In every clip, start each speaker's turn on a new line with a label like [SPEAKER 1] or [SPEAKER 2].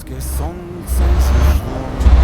[SPEAKER 1] Українське сонце зійшло.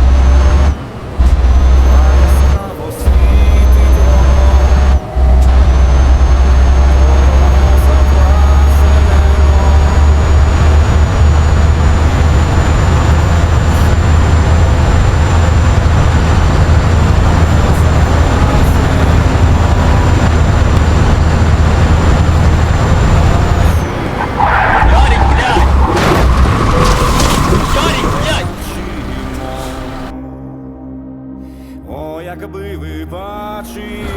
[SPEAKER 1] bate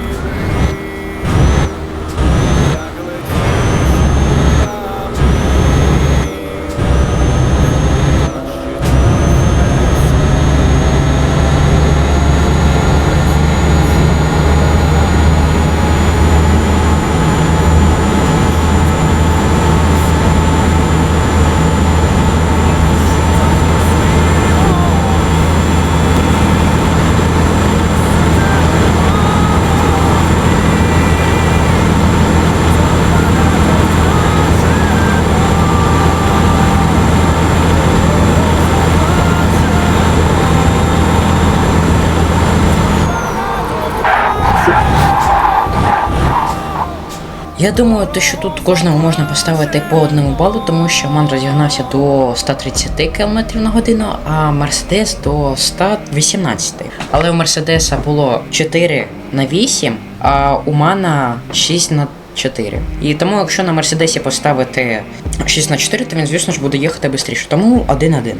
[SPEAKER 2] Я думаю, то, що тут кожному можна поставити по одному балу, тому що Ман розігнався до 130 км на годину, а Мерседес до 118. Але у Мерседеса було 4 на 8, а у Мана 6 на 4. І тому, якщо на Мерседесі поставити 6 на 4, то він, звісно ж, буде їхати швидше. Тому 1-1.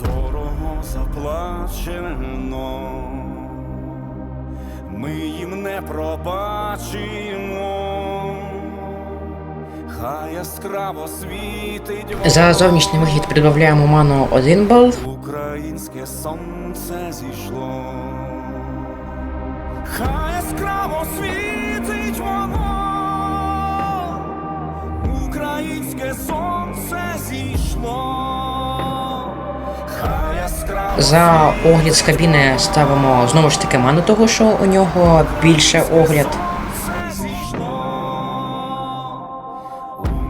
[SPEAKER 1] Дорого заплачено, ми їм не пробачимо. Хай яскраво світить
[SPEAKER 2] За зовнішній вихід прибавляємо Ману 1 бал.
[SPEAKER 1] Українське сонце зійшло. Хай яскраво світить воно.
[SPEAKER 2] За огляд з кабіни ставимо знову ж таки ману того, що у нього більше огляд.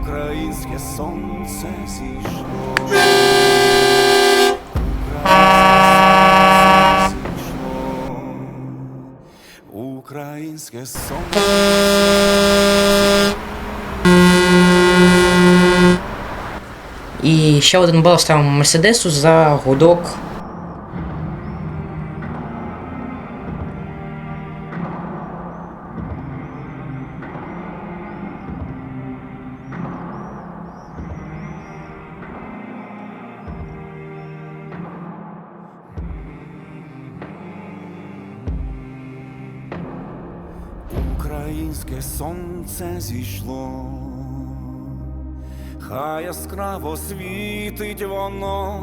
[SPEAKER 1] Українське сонце зійшло. Українське сонце.
[SPEAKER 2] І ще один бал ставимо Мерседесу за гудок.
[SPEAKER 1] Українське сонце зійшло, хай яскраво світить воно,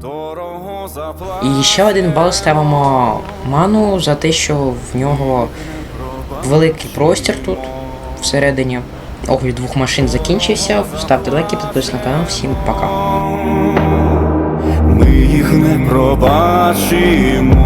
[SPEAKER 1] дорого заплатить.
[SPEAKER 2] І ще один бал ставимо ману за те, що в нього великий простір тут всередині. Огляд двох машин закінчився. Ставте лайки, підписуйтесь на канал. Всім пока.
[SPEAKER 1] Ми їх не пробачимо.